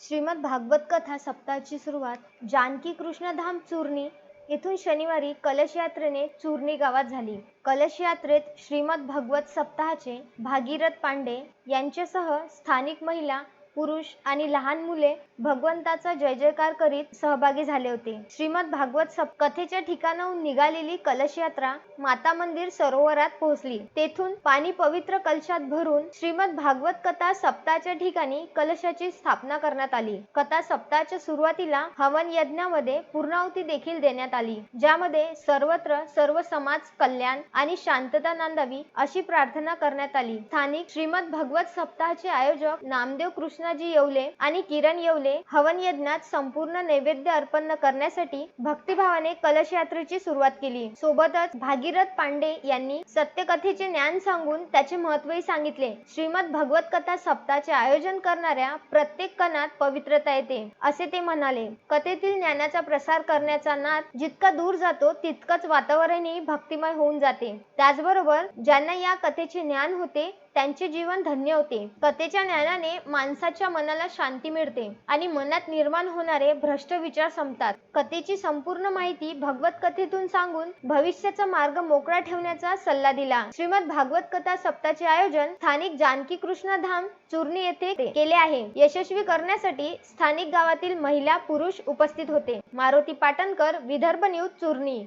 श्रीमद भागवत कथा सप्ताहाची सुरुवात जानकी कृष्णधाम चूर्णी येथून शनिवारी कलश यात्रेने चूर्णी गावात झाली. कलश यात्रेत श्रीमद भागवत सप्ताहाचे भागीरथ पांडे यांच्यासह स्थानिक महिला पुरुष आणि लहान मुले भगवंताचा जय जयकार करीत सहभागी झाले होते. श्रीमद भागवत कथेच्या ठिकाणाहून निघालेली कलश यात्रा माता मंदिर सरोवरात पोहोचली. तेथून पाणी पवित्र कलशात भरून श्रीमद भागवत कथा सप्ताहाच्या ठिकाणी कलशाची स्थापना करण्यात आली. कथा सप्ताहाच्या सुरुवातीला हवन यज्ञामध्ये पूर्णाहुती देखील देण्यात आली ज्यामध्ये सर्वत्र सर्व समाज कल्याण आणि शांतता नांदावी अशी प्रार्थना करण्यात आली. स्थानिक श्रीमद भागवत सप्ताहाचे आयोजक नामदेव कृष्ण कृष्णाजी येवले आणि किरण येवले हवन यज्ञात संपूर्ण नैवेद्य अर्पण करण्यासाठी भक्तिभावाने कलश यात्रेची सुरुवात केली. सोबतच भागीरथ पांडे यांनी सत्यकथेचे ज्ञान सांगून त्याचे महत्वही सांगितले. श्रीमद भगवत कथा सप्ताहाचे आयोजन करणाऱ्या प्रत्येक कणात पवित्रता येते असे ते म्हणाले. कथेतील ज्ञानाचा प्रसार करण्याचा नाद जितका दूर जातो तितकंच वातावरणही भक्तिमय होऊन जाते. त्याचबरोबर ज्यांना या कथेचे ज्ञान होते त्यांचे जीवन धन्य होते. कथेच्या ज्ञानाने माणसाच्या मनाला शांती मिळते आणि मनात निर्माण होणारे भ्रष्ट विचार संपतात. कथेची संपूर्ण माहिती भगवत कथेतून सांगून भविष्याचा मार्ग मोकळा ठेवण्याचा सल्ला दिला. श्रीमद भागवत कथा सप्ताहाचे आयोजन स्थानिक जानकी कृष्ण धाम चूर्णी येथे केले आहे. यशस्वी करण्यासाठी स्थानिक गावातील महिला पुरुष उपस्थित होते. मारुती पाटणकर विदर्भ न्यूज चूर्णी.